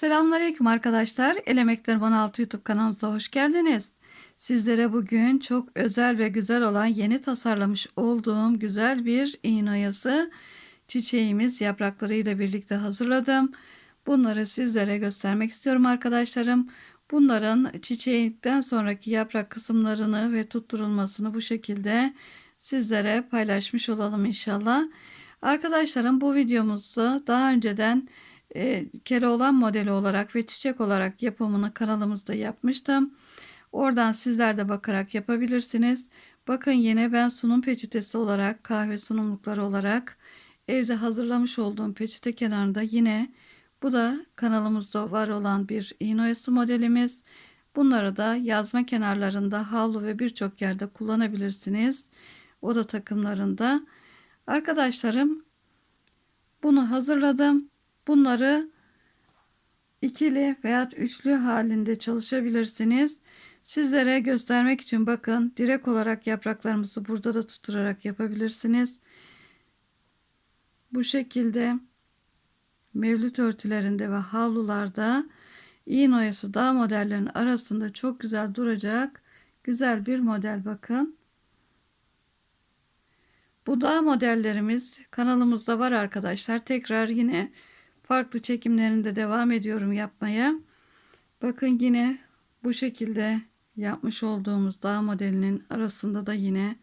Selamünaleyküm arkadaşlar. Elemekler 16 YouTube kanalımıza hoş geldiniz. Sizlere bugün çok özel ve güzel olan yeni tasarlamış olduğum güzel bir iğne oyası çiçeğimiz yapraklarıyla birlikte hazırladım. Bunları sizlere göstermek istiyorum arkadaşlarım. Bunların çiçekten sonraki yaprak kısımlarını ve tutturulmasını bu şekilde sizlere paylaşmış olalım inşallah. Arkadaşlarım bu videomuzda daha önceden e, Keloğlan modeli olarak ve çiçek olarak yapımını kanalımızda yapmıştım. Oradan sizler de bakarak yapabilirsiniz. Bakın yine ben sunum peçetesi olarak kahve sunumlukları olarak evde hazırlamış olduğum peçete kenarında yine bu da kanalımızda var olan bir iğne modelimiz. Bunları da yazma kenarlarında havlu ve birçok yerde kullanabilirsiniz. Oda takımlarında. Arkadaşlarım bunu hazırladım. Bunları ikili veya üçlü halinde çalışabilirsiniz. Sizlere göstermek için bakın direkt olarak yapraklarımızı burada da tutturarak yapabilirsiniz. Bu şekilde mevlüt örtülerinde ve havlularda iğne oyası dağ modellerinin arasında çok güzel duracak güzel bir model bakın. Bu dağ modellerimiz kanalımızda var arkadaşlar. Tekrar yine farklı çekimlerinde devam ediyorum yapmaya. Bakın yine bu şekilde yapmış olduğumuz dağ modelinin arasında da yine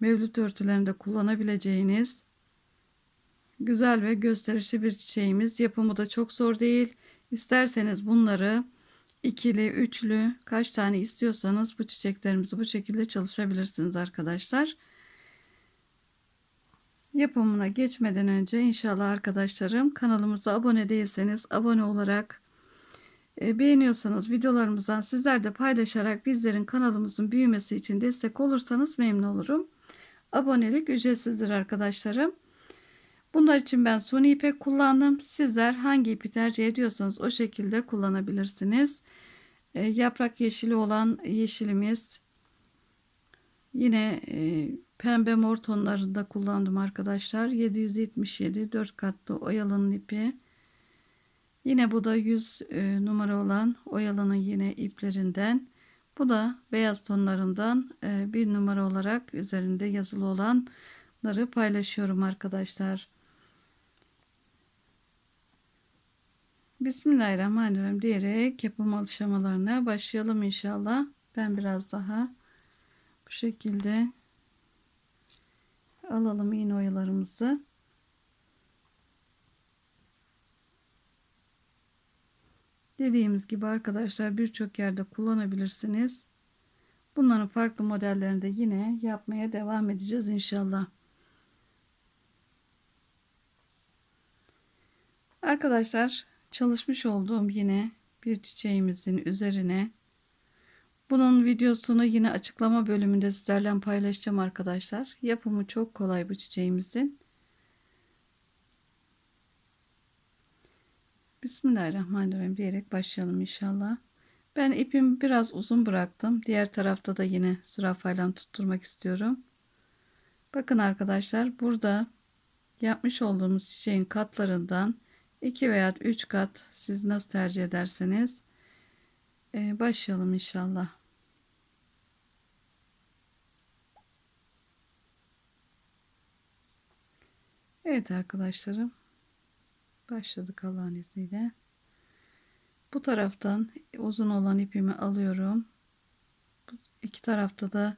mevlüt örtülerinde kullanabileceğiniz güzel ve gösterişli bir çiçeğimiz. Yapımı da çok zor değil. İsterseniz bunları ikili, üçlü kaç tane istiyorsanız bu çiçeklerimizi bu şekilde çalışabilirsiniz arkadaşlar. Yapımına geçmeden önce inşallah arkadaşlarım kanalımıza abone değilseniz abone olarak e, beğeniyorsanız videolarımızdan sizler de paylaşarak bizlerin kanalımızın büyümesi için destek olursanız memnun olurum. Abonelik ücretsizdir arkadaşlarım. Bunlar için ben suni ipek kullandım. Sizler hangi ipi tercih ediyorsanız o şekilde kullanabilirsiniz. E, yaprak yeşili olan yeşilimiz yine e, pembe mor tonlarında kullandım arkadaşlar. 777 4 katlı oyalanın ipi. Yine bu da 100 e, numara olan oyalanın yine iplerinden. Bu da beyaz tonlarından e, bir numara olarak üzerinde yazılı olanları paylaşıyorum arkadaşlar. Bismillahirrahmanirrahim diyerek yapım aşamalarına başlayalım inşallah. Ben biraz daha bu şekilde alalım iğne oyalarımızı. Dediğimiz gibi arkadaşlar birçok yerde kullanabilirsiniz. Bunların farklı modellerinde yine yapmaya devam edeceğiz inşallah. Arkadaşlar çalışmış olduğum yine bir çiçeğimizin üzerine bunun videosunu yine açıklama bölümünde sizlerle paylaşacağım arkadaşlar. Yapımı çok kolay bu çiçeğimizin. Bismillahirrahmanirrahim diyerek başlayalım inşallah. Ben ipimi biraz uzun bıraktım. Diğer tarafta da yine zürafayla tutturmak istiyorum. Bakın arkadaşlar burada yapmış olduğumuz çiçeğin katlarından 2 veya 3 kat siz nasıl tercih ederseniz ee, başlayalım inşallah. Evet arkadaşlarım. Başladık Allah'ın izniyle. Bu taraftan uzun olan ipimi alıyorum. İki tarafta da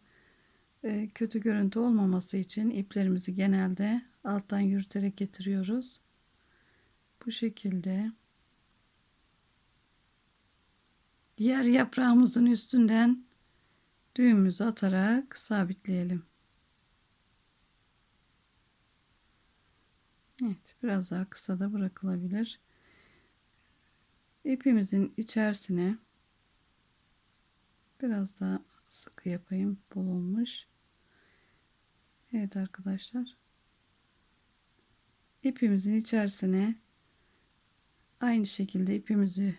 e, kötü görüntü olmaması için iplerimizi genelde alttan yürüterek getiriyoruz. Bu şekilde diğer yaprağımızın üstünden düğümümüzü atarak sabitleyelim. Evet, biraz daha kısa da bırakılabilir. İpimizin içerisine biraz daha sıkı yapayım. Bol olmuş. Evet arkadaşlar. İpimizin içerisine aynı şekilde ipimizi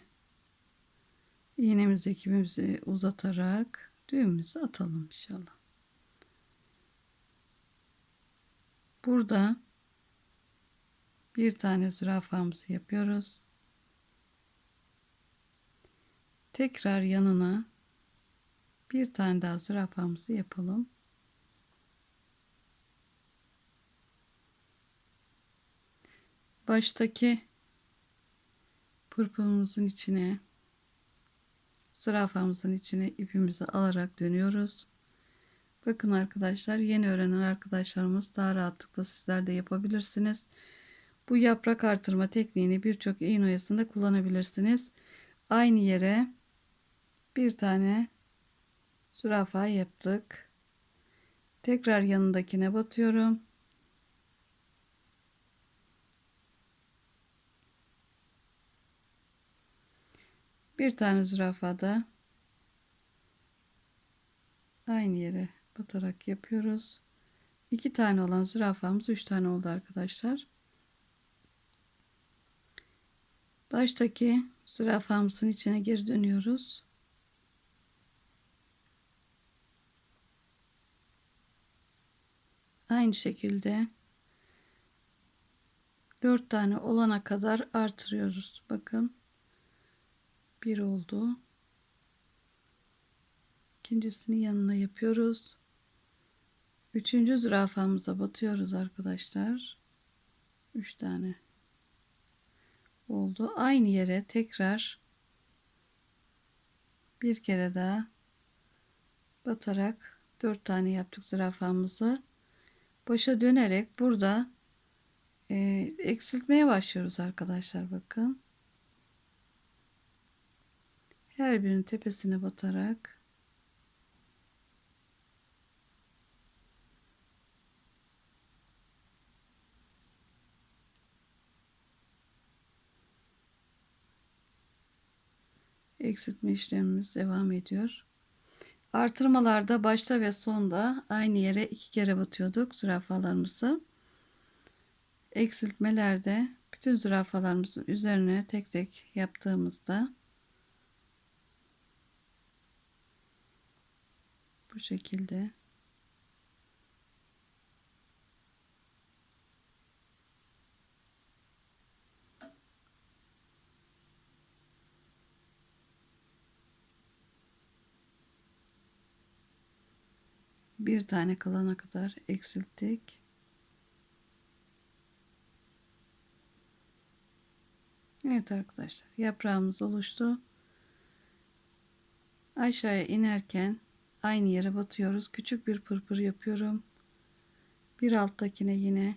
iğnemizi ipimizi uzatarak düğümümüzü atalım inşallah. Burada bir tane zürafamızı yapıyoruz. Tekrar yanına bir tane daha zürafamızı yapalım. Baştaki pırpırımızın içine zürafamızın içine ipimizi alarak dönüyoruz. Bakın arkadaşlar yeni öğrenen arkadaşlarımız daha rahatlıkla sizler de yapabilirsiniz. Bu yaprak artırma tekniğini birçok iğne oyasında kullanabilirsiniz. Aynı yere bir tane zürafa yaptık. Tekrar yanındakine batıyorum. Bir tane zürafa da aynı yere batarak yapıyoruz. İki tane olan zürafamız üç tane oldu arkadaşlar. Baştaki zürafamızın içine geri dönüyoruz. Aynı şekilde 4 tane olana kadar artırıyoruz. Bakın. Bir oldu. İkincisini yanına yapıyoruz. Üçüncü zürafamıza batıyoruz arkadaşlar. Üç tane oldu. Aynı yere tekrar bir kere daha batarak dört tane yaptık zürafamızı. Başa dönerek burada e, eksiltmeye başlıyoruz arkadaşlar bakın. Her birinin tepesine batarak eksiltme işlemimiz devam ediyor. Artırmalarda başta ve sonda aynı yere iki kere batıyorduk zürafalarımızı. Eksiltmelerde bütün zürafalarımızın üzerine tek tek yaptığımızda bu şekilde bir tane kalana kadar eksilttik. Evet arkadaşlar yaprağımız oluştu. Aşağıya inerken aynı yere batıyoruz. Küçük bir pırpır yapıyorum. Bir alttakine yine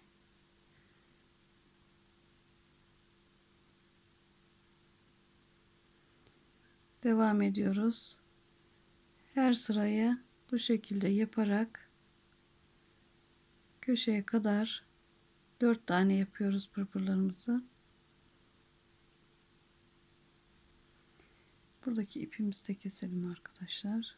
devam ediyoruz. Her sırayı bu şekilde yaparak köşeye kadar dört tane yapıyoruz pırpırlarımızı. Buradaki ipimizi de keselim arkadaşlar.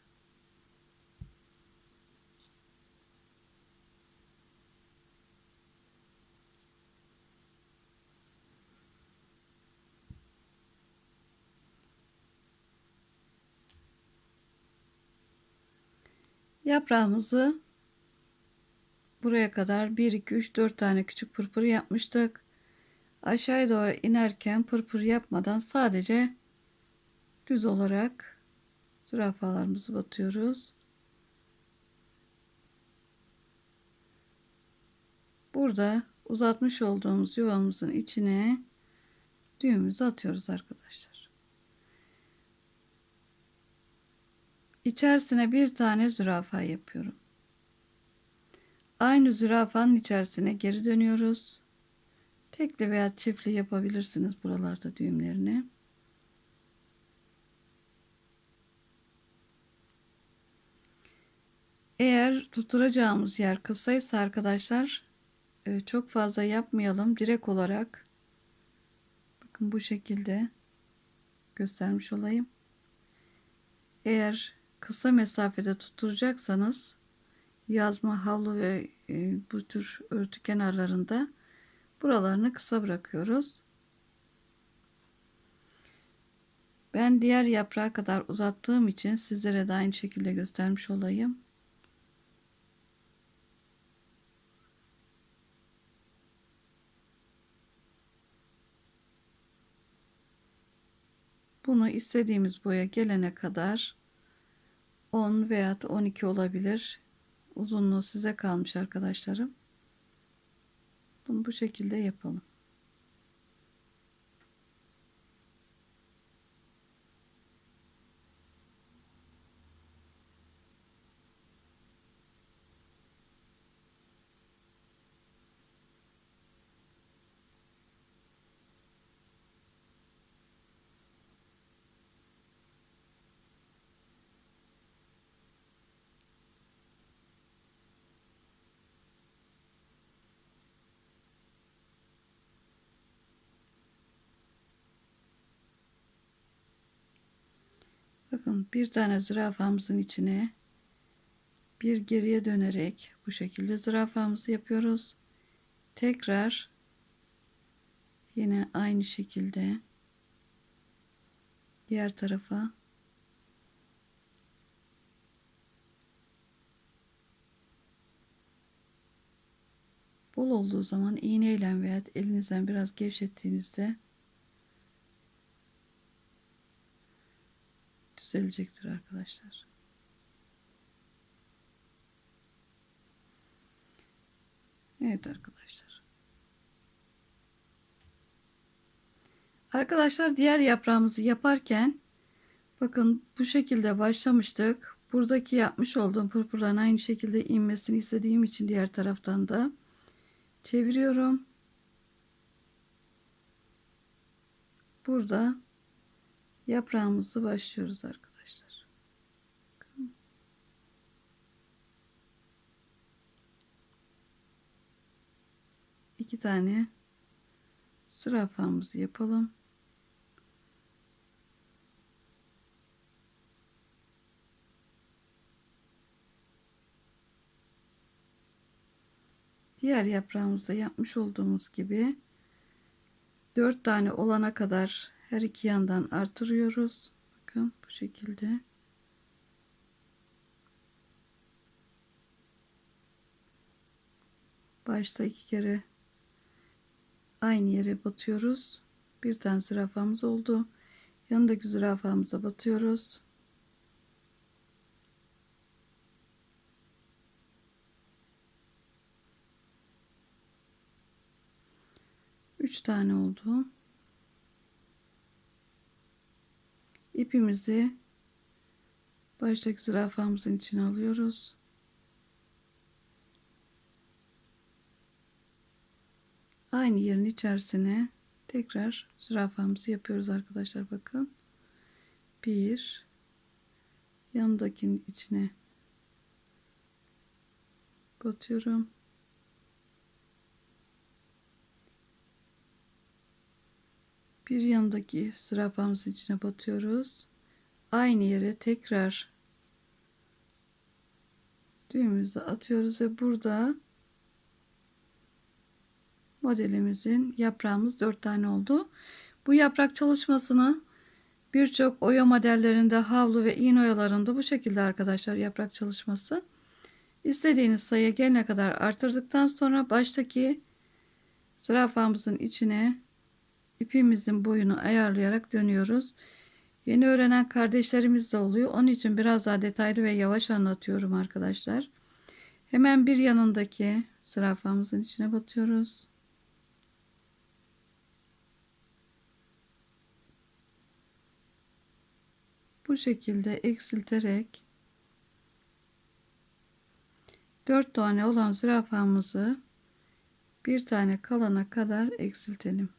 Yaprağımızı buraya kadar 1 2 3 4 tane küçük pırpır yapmıştık. Aşağıya doğru inerken pırpır yapmadan sadece düz olarak zürafalarımızı batıyoruz. Burada uzatmış olduğumuz yuvamızın içine düğümümüzü atıyoruz arkadaşlar. İçerisine bir tane zürafa yapıyorum. Aynı zürafanın içerisine geri dönüyoruz. Tekli veya çiftli yapabilirsiniz buralarda düğümlerini. Eğer tutturacağımız yer kısaysa arkadaşlar e, çok fazla yapmayalım. Direkt olarak bakın bu şekilde göstermiş olayım. Eğer kısa mesafede tutturacaksanız yazma havlu ve e, bu tür örtü kenarlarında buralarını kısa bırakıyoruz. Ben diğer yaprağa kadar uzattığım için sizlere de aynı şekilde göstermiş olayım. Bunu istediğimiz boya gelene kadar 10 veya 12 olabilir. Uzunluğu size kalmış arkadaşlarım. Bunu bu şekilde yapalım. Bakın bir tane zürafamızın içine bir geriye dönerek bu şekilde zürafamızı yapıyoruz. Tekrar yine aynı şekilde diğer tarafa bol olduğu zaman iğneyle veya elinizden biraz gevşettiğinizde düzelecektir arkadaşlar. Evet arkadaşlar. Arkadaşlar diğer yaprağımızı yaparken bakın bu şekilde başlamıştık. Buradaki yapmış olduğum pırpırların aynı şekilde inmesini istediğim için diğer taraftan da çeviriyorum. Burada yaprağımızı başlıyoruz arkadaşlar. İki tane zürafamızı yapalım. Diğer yaprağımızda yapmış olduğumuz gibi dört tane olana kadar her iki yandan artırıyoruz. Bakın bu şekilde. Başta iki kere aynı yere batıyoruz. Bir tane zürafamız oldu. Yanındaki zürafamıza batıyoruz. Üç tane oldu. İpimizi baştaki zürafamızın içine alıyoruz. Aynı yerin içerisine tekrar zürafamızı yapıyoruz arkadaşlar bakın. Bir yanındakinin içine batıyorum. Bir yanındaki zürafamızın içine batıyoruz. Aynı yere tekrar düğümümüzü atıyoruz ve burada modelimizin yaprağımız dört tane oldu. Bu yaprak çalışmasını birçok oya modellerinde havlu ve iğne oyalarında bu şekilde arkadaşlar yaprak çalışması. İstediğiniz sayıya gelene kadar artırdıktan sonra baştaki zürafamızın içine ipimizin boyunu ayarlayarak dönüyoruz. Yeni öğrenen kardeşlerimiz de oluyor. Onun için biraz daha detaylı ve yavaş anlatıyorum arkadaşlar. Hemen bir yanındaki zürafamızın içine batıyoruz. Bu şekilde eksilterek 4 tane olan zürafamızı bir tane kalana kadar eksiltelim.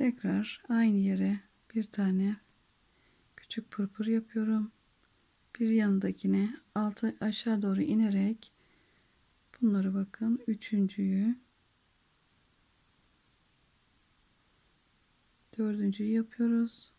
Tekrar aynı yere bir tane küçük pırpır yapıyorum. Bir yanındakine altı aşağı doğru inerek bunları bakın üçüncüyü Dördüncüyü yapıyoruz.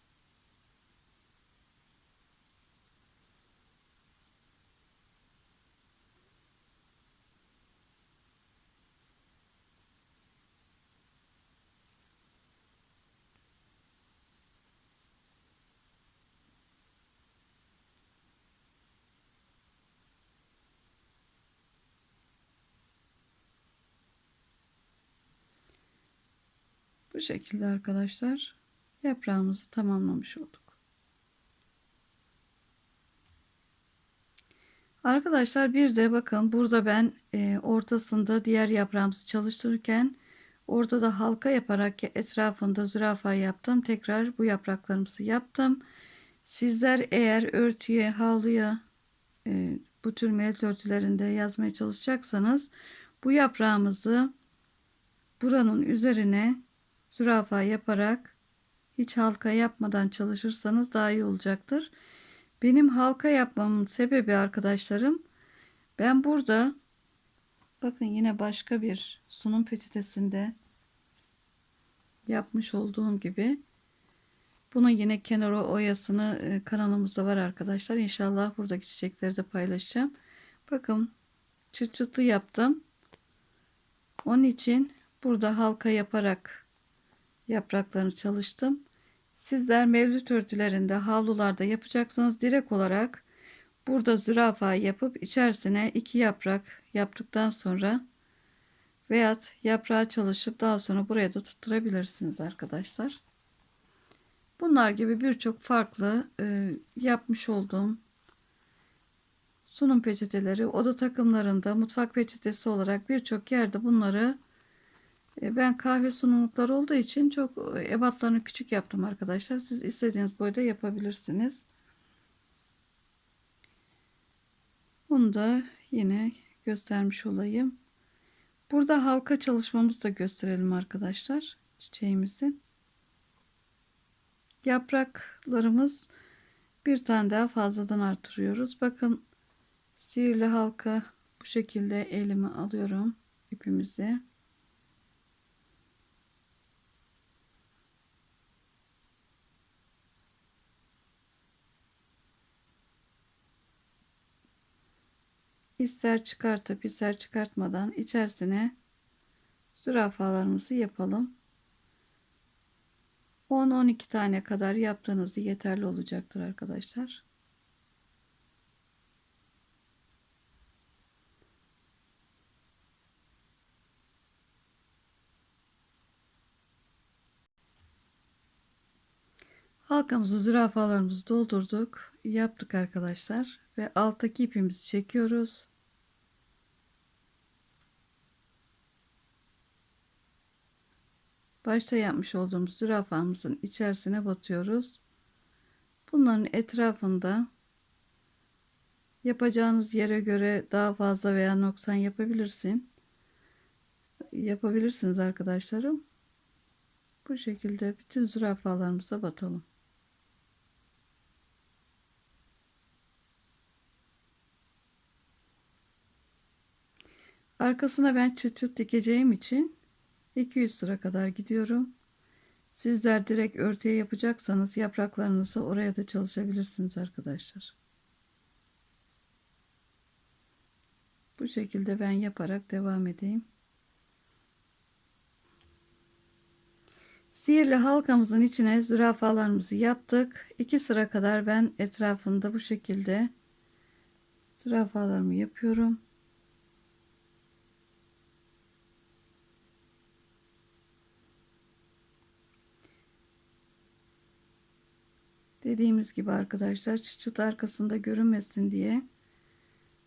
Bu şekilde arkadaşlar yaprağımızı tamamlamış olduk. Arkadaşlar bir de bakın burada ben e, ortasında diğer yaprağımızı çalıştırırken orada halka yaparak etrafında zürafa yaptım. Tekrar bu yapraklarımızı yaptım. Sizler eğer örtüye, havluya e, bu tür melt örtülerinde yazmaya çalışacaksanız bu yaprağımızı buranın üzerine zürafa yaparak hiç halka yapmadan çalışırsanız daha iyi olacaktır. Benim halka yapmamın sebebi arkadaşlarım ben burada bakın yine başka bir sunum peçetesinde yapmış olduğum gibi bunun yine kenara oyasını e, kanalımızda var arkadaşlar. İnşallah buradaki çiçekleri de paylaşacağım. Bakın çıt çıtlı yaptım. Onun için burada halka yaparak yapraklarını çalıştım. Sizler mevlüt örtülerinde havlularda yapacaksanız direkt olarak burada zürafa yapıp içerisine iki yaprak yaptıktan sonra veyahut yaprağı çalışıp daha sonra buraya da tutturabilirsiniz arkadaşlar. Bunlar gibi birçok farklı e, yapmış olduğum sunum peçeteleri oda takımlarında mutfak peçetesi olarak birçok yerde bunları ben kahve sunumlukları olduğu için çok e, ebatlarını küçük yaptım arkadaşlar. Siz istediğiniz boyda yapabilirsiniz. Bunu da yine göstermiş olayım. Burada halka çalışmamızı da gösterelim arkadaşlar. Çiçeğimizin. Yapraklarımız bir tane daha fazladan artırıyoruz. Bakın sihirli halka bu şekilde elime alıyorum ipimizi. İster çıkartıp ister çıkartmadan içerisine zürafalarımızı yapalım. 10-12 tane kadar yaptığınızda yeterli olacaktır arkadaşlar. Halkamızı zürafalarımızı doldurduk. Yaptık arkadaşlar. Ve alttaki ipimizi çekiyoruz. Başta yapmış olduğumuz zürafamızın içerisine batıyoruz. Bunların etrafında yapacağınız yere göre daha fazla veya noksan yapabilirsin. Yapabilirsiniz arkadaşlarım. Bu şekilde bütün zürafalarımıza batalım. Arkasına ben çıt çıt dikeceğim için 200 sıra kadar gidiyorum. Sizler direkt örtüye yapacaksanız yapraklarınızı oraya da çalışabilirsiniz arkadaşlar. Bu şekilde ben yaparak devam edeyim. Sihirli halkamızın içine zürafalarımızı yaptık. 2 sıra kadar ben etrafında bu şekilde zürafalarımı yapıyorum. Dediğimiz gibi arkadaşlar çıt arkasında görünmesin diye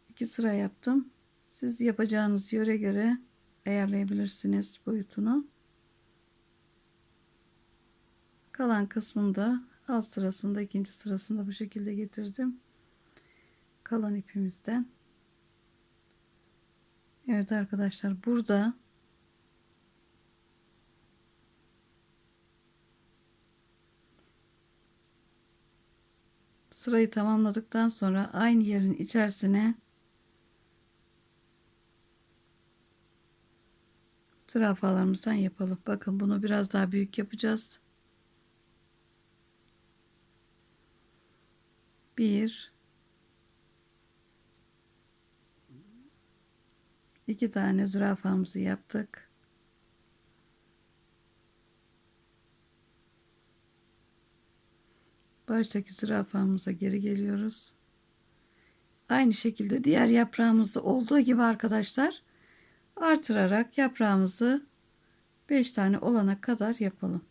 iki sıra yaptım. Siz yapacağınız yöre göre ayarlayabilirsiniz boyutunu. Kalan kısmında alt sırasında ikinci sırasında bu şekilde getirdim. Kalan ipimizden. Evet arkadaşlar burada Sırayı tamamladıktan sonra aynı yerin içerisine zürafalarımızdan yapalım. Bakın bunu biraz daha büyük yapacağız. 1 2 tane zürafamızı yaptık. Baştaki zürafamıza geri geliyoruz. Aynı şekilde diğer yaprağımızda olduğu gibi arkadaşlar artırarak yaprağımızı 5 tane olana kadar yapalım.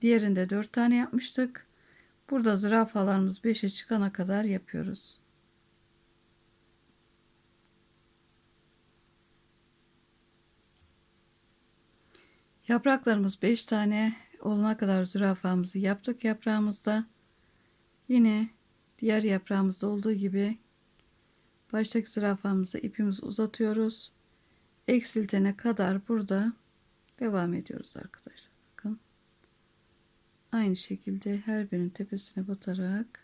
Diğerinde 4 tane yapmıştık. Burada zürafalarımız 5'e çıkana kadar yapıyoruz. Yapraklarımız 5 tane olana kadar zürafamızı yaptık yaprağımızda. Yine diğer yaprağımızda olduğu gibi baştaki zürafamızı ipimizi uzatıyoruz. Eksiltene kadar burada devam ediyoruz arkadaşlar. Bakın. Aynı şekilde her birinin tepesine batarak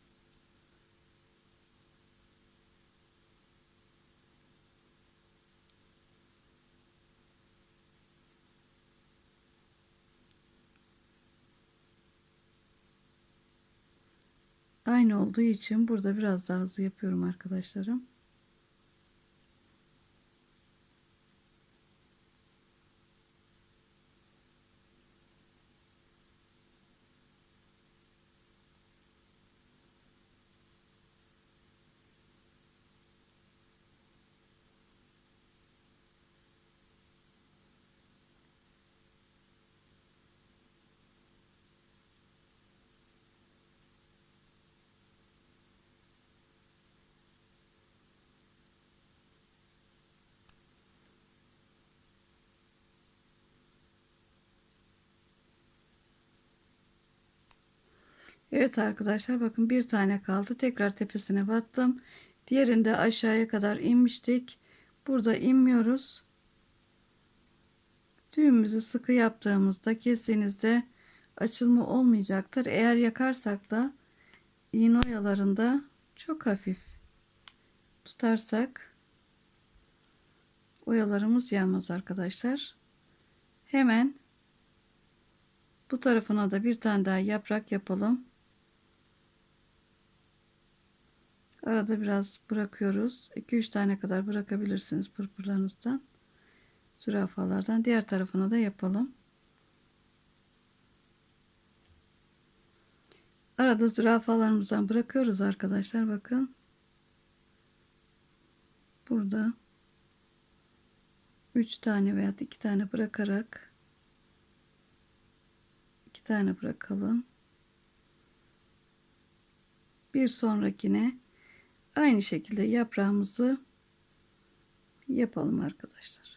Aynı olduğu için burada biraz daha hızlı yapıyorum arkadaşlarım. Evet arkadaşlar bakın bir tane kaldı. Tekrar tepesine battım. Diğerinde aşağıya kadar inmiştik. Burada inmiyoruz. Düğümümüzü sıkı yaptığımızda kestiğinizde açılma olmayacaktır. Eğer yakarsak da iğne oyalarında çok hafif tutarsak oyalarımız yanmaz arkadaşlar. Hemen bu tarafına da bir tane daha yaprak yapalım. Arada biraz bırakıyoruz. 2-3 tane kadar bırakabilirsiniz pırpırlarınızdan. Zürafalardan. Diğer tarafına da yapalım. Arada zürafalarımızdan bırakıyoruz arkadaşlar. Bakın. Burada 3 tane veya 2 tane bırakarak 2 tane bırakalım. Bir sonrakine Aynı şekilde yaprağımızı yapalım arkadaşlar.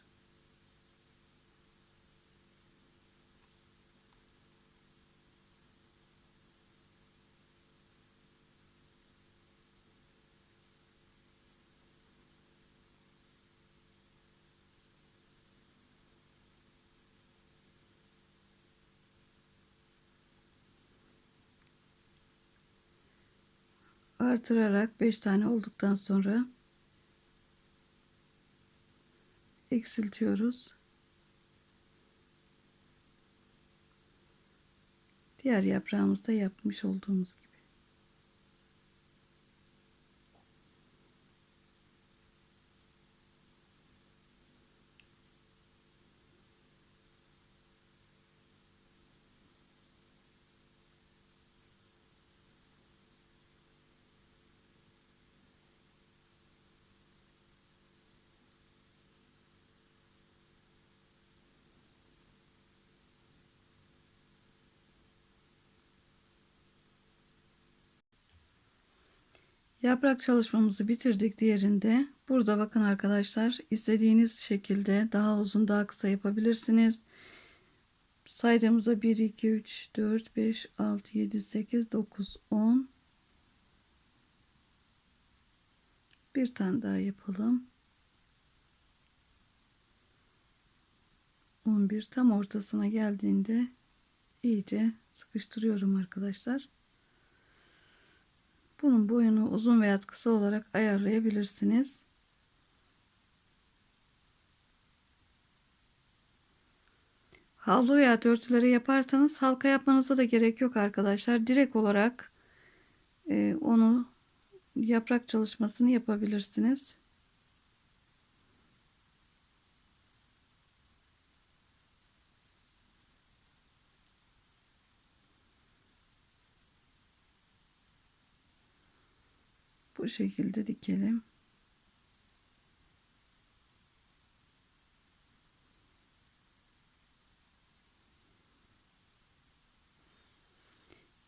Artırarak 5 tane olduktan sonra eksiltiyoruz. Diğer yaprağımızda yapmış olduğumuz gibi. Yaprak çalışmamızı bitirdik diğerinde. Burada bakın arkadaşlar istediğiniz şekilde daha uzun daha kısa yapabilirsiniz. Saydığımızda 1, 2, 3, 4, 5, 6, 7, 8, 9, 10. Bir tane daha yapalım. 11 tam ortasına geldiğinde iyice sıkıştırıyorum arkadaşlar. Bunun boyunu uzun veya kısa olarak ayarlayabilirsiniz. Havlu veya örtüleri yaparsanız halka yapmanıza da gerek yok arkadaşlar. Direkt olarak e, onu yaprak çalışmasını yapabilirsiniz. Bu şekilde dikelim.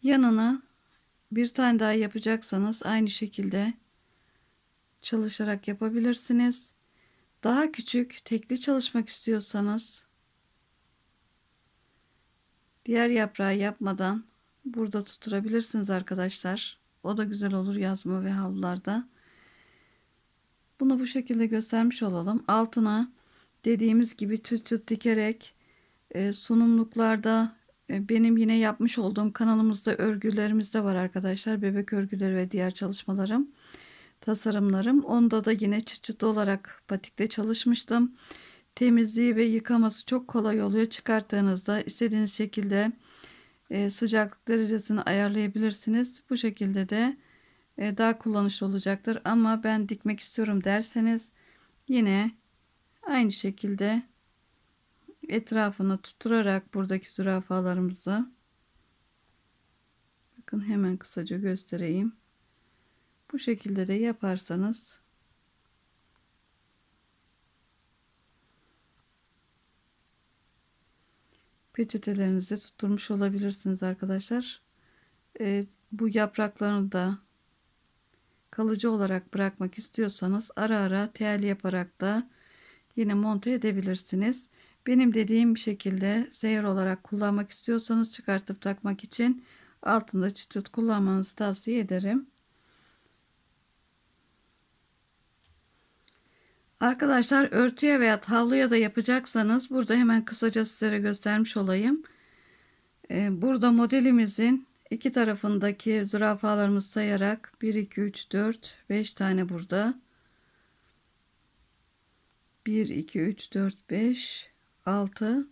Yanına bir tane daha yapacaksanız aynı şekilde çalışarak yapabilirsiniz. Daha küçük tekli çalışmak istiyorsanız diğer yaprağı yapmadan burada tutturabilirsiniz arkadaşlar. O da güzel olur yazma ve havlularda. Bunu bu şekilde göstermiş olalım. Altına dediğimiz gibi çıt çıt dikerek e, sunumluklarda e, benim yine yapmış olduğum kanalımızda örgülerimiz de var arkadaşlar. Bebek örgüleri ve diğer çalışmalarım, tasarımlarım. Onda da yine çıt çıt olarak patikte çalışmıştım. Temizliği ve yıkaması çok kolay oluyor. Çıkarttığınızda istediğiniz şekilde e, sıcaklık derecesini ayarlayabilirsiniz. Bu şekilde de e, daha kullanışlı olacaktır. Ama ben dikmek istiyorum derseniz yine aynı şekilde etrafını tutturarak buradaki zürafalarımızı bakın hemen kısaca göstereyim. Bu şekilde de yaparsanız peçetelerinizi tutturmuş olabilirsiniz arkadaşlar. E, bu yapraklarını da kalıcı olarak bırakmak istiyorsanız ara ara tel yaparak da yine monte edebilirsiniz. Benim dediğim şekilde seyir olarak kullanmak istiyorsanız çıkartıp takmak için altında çıt çıt kullanmanızı tavsiye ederim. Arkadaşlar örtüye veya havluya da yapacaksanız burada hemen kısaca sizlere göstermiş olayım. Ee, burada modelimizin iki tarafındaki zürafalarımızı sayarak 1, 2, 3, 4, 5 tane burada. 1, 2, 3, 4, 5, 6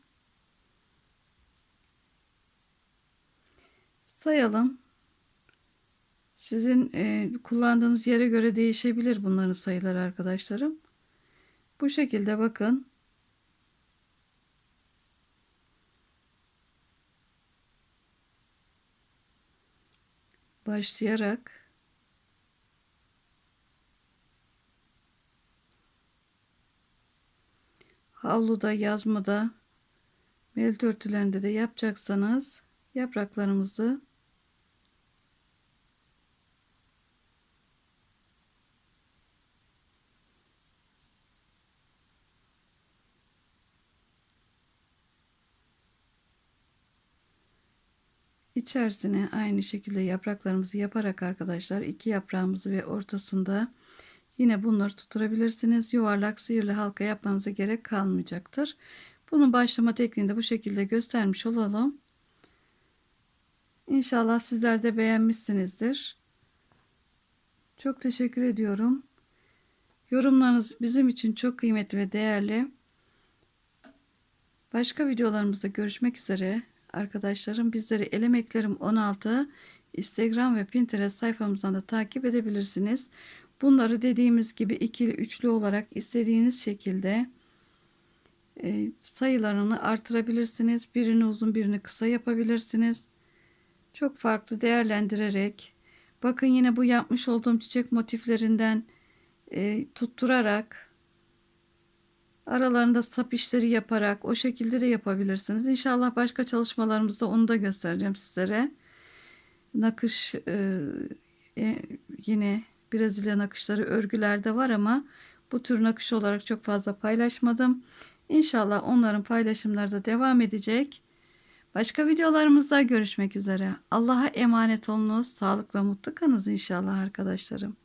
sayalım. Sizin e, kullandığınız yere göre değişebilir bunların sayıları arkadaşlarım. Bu şekilde bakın. Başlayarak havluda, yazmada, melt örtülerinde de yapacaksanız yapraklarımızı içerisine aynı şekilde yapraklarımızı yaparak arkadaşlar iki yaprağımızı ve ortasında Yine bunları tutturabilirsiniz. Yuvarlak sihirli halka yapmanıza gerek kalmayacaktır. Bunun başlama tekniğini de bu şekilde göstermiş olalım. İnşallah sizler de beğenmişsinizdir. Çok teşekkür ediyorum. Yorumlarınız bizim için çok kıymetli ve değerli. Başka videolarımızda görüşmek üzere. Arkadaşlarım bizleri Elemeklerim 16 Instagram ve Pinterest sayfamızdan da takip edebilirsiniz. Bunları dediğimiz gibi ikili üçlü olarak istediğiniz şekilde e, sayılarını artırabilirsiniz. Birini uzun birini kısa yapabilirsiniz. Çok farklı değerlendirerek bakın yine bu yapmış olduğum çiçek motiflerinden e, tutturarak aralarında sap işleri yaparak o şekilde de yapabilirsiniz. İnşallah başka çalışmalarımızda onu da göstereceğim sizlere. Nakış e, e, yine Brezilya nakışları örgülerde var ama bu tür nakış olarak çok fazla paylaşmadım. İnşallah onların paylaşımları da devam edecek. Başka videolarımızda görüşmek üzere. Allah'a emanet olunuz. Sağlıkla mutlu kalınız inşallah arkadaşlarım.